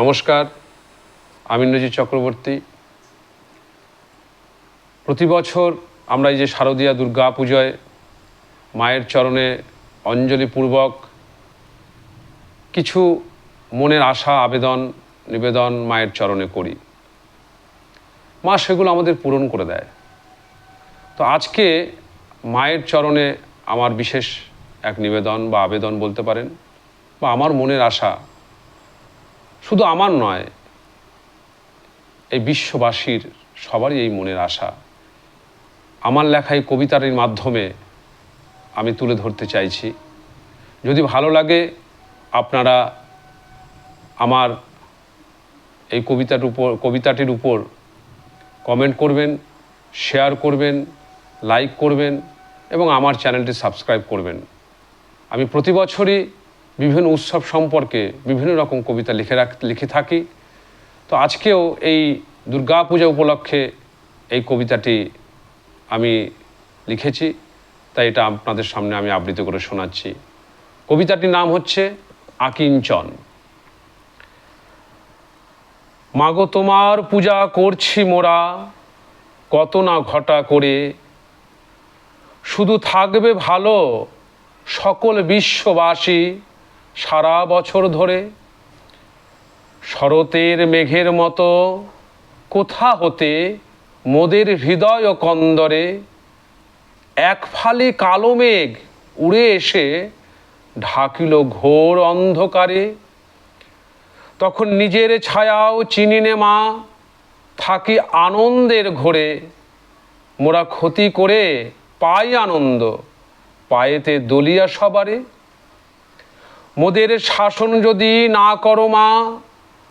নমস্কার, আমি ইন্দ্রজিৎ চক্রবর্তী। প্রতি বছর আমরা এই যে শারদীয়া দুর্গা পুজোয় মায়ের চরণে অঞ্জলিপূর্বক কিছু মনের আশা, আবেদন, নিবেদন মায়ের চরণে করি। মা সেগুলো আমাদের পূরণ করে দেয়। তো আজকে মায়ের চরণে আমার বিশেষ এক নিবেদন বা আবেদন বলতে পারেন বা আমার মনের আশা শুধু আমার নয়, এই বিশ্ববাসীর সবারই এই মনের আশা। আমার লেখা এই কবিতাটির মাধ্যমে আমি তুলে ধরতে চাইছি। যদি ভালো লাগে, আপনারা আমার এই কবিতার উপর, কবিতাটির উপর কমেন্ট করবেন, শেয়ার করবেন, লাইক করবেন এবং আমার চ্যানেলটি সাবস্ক্রাইব করবেন। আমি প্রতি বছরই বিভিন্ন উৎসব সম্পর্কে বিভিন্ন রকম কবিতা লিখে রাখ, লিখে থাকি। তো আজকেও এই দুর্গা পূজা উপলক্ষে এই কবিতাটি আমি লিখেছি, তাই এটা আপনাদের সামনে আমি আবৃত করে শোনাচ্ছি। কবিতাটির নাম হচ্ছে আকিঞ্চন। মাগো, তোমার পূজা করছি মোরা, কত না ঘটা করে। শুধু থাকবে ভালো সকল বিশ্ববাসী সারা বছর ধরে শরতের মেঘের মতো কোথা হতে মোদের হৃদয় কন্দরে এক ফালি কালো মেঘ উড়ে এসে ঢাকিল ঘোর অন্ধকারে। তখন নিজের ছায়াও চিনিনে মা, থাকি আনন্দের ঘোরে। মোরা ক্ষতি করে পাই আনন্দ, পায়েতে দলিয়া সবারে। মোদের শাসন যদি না করো মা,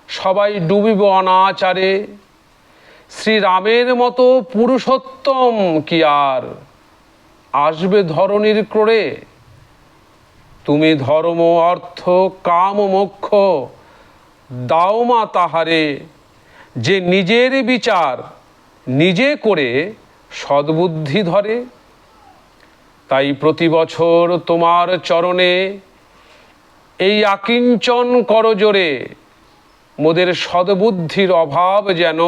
সবাই ডুবিব অনাচারে। শ্রীরামের মতো পুরুষোত্তম কি আর? আসবে ধরণীর ক্রোড়ে। তুমি ধর্ম, অর্থ, কাম, মোক্ষ, দাও মা তাহারে। যে নিজের বিচার নিজে করে সদ্বুদ্ধি ধরে। তাই প্রতি বছর তোমার চরণে এই আকিঞ্চন করজোরে মোদের সদবুদ্ধির অভাব যেন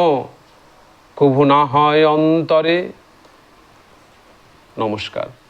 কভু না হয় অন্তরে। নমস্কার।